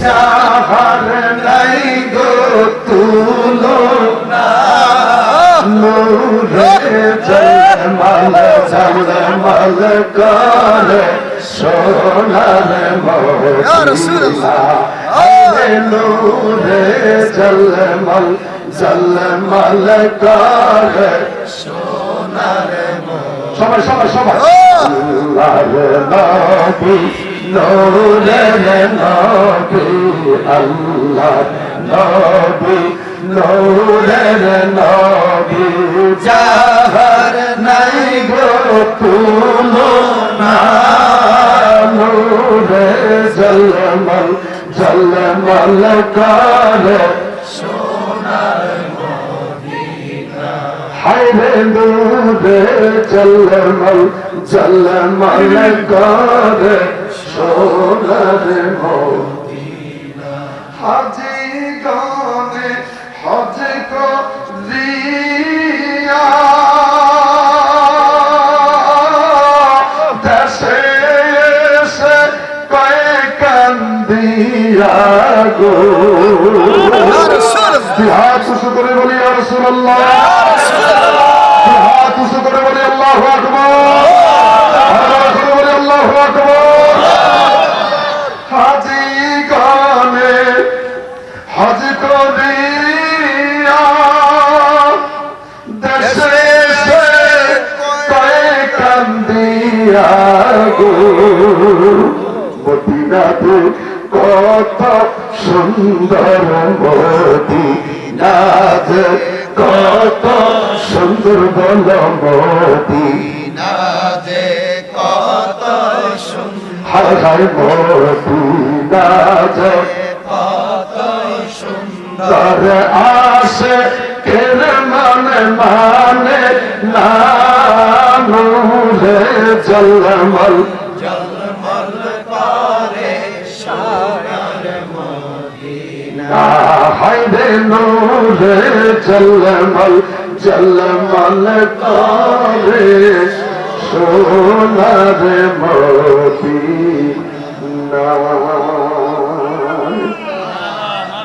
যাহার নাই গো তুলো নূরে জলমল জলমল করে সোনার নূরে জলমল জলমল করে সবাই সবাই সবাই। নবী। নূরের নবী আল্লাহ নবী নূরের নবী যাহার নাই গো তুলো না নূরে জলমল। জলমল করে হায়রে নূরে জলমল জলমল করে। সোনার মদিনা। হাজি গানে হজ করিয়া। দেশে এসে কয়েক কান্দিয়া গো। হাত উঁচু করে বলি ইয়া রাসূলুল্লাহ। কান্দিয়া গো। মদিনাতে কত সুন্দর মদিনাতে কত সুন্দর বল মদিনা কত সুন্দর হায় হায় মদিনাতে কত সুন্দর আসে কের মানে মানে নানুরে জলমল জলমল করে সোনার মদিনা হাইরে নূরে জলমল জলমল করে সোনার মদিনা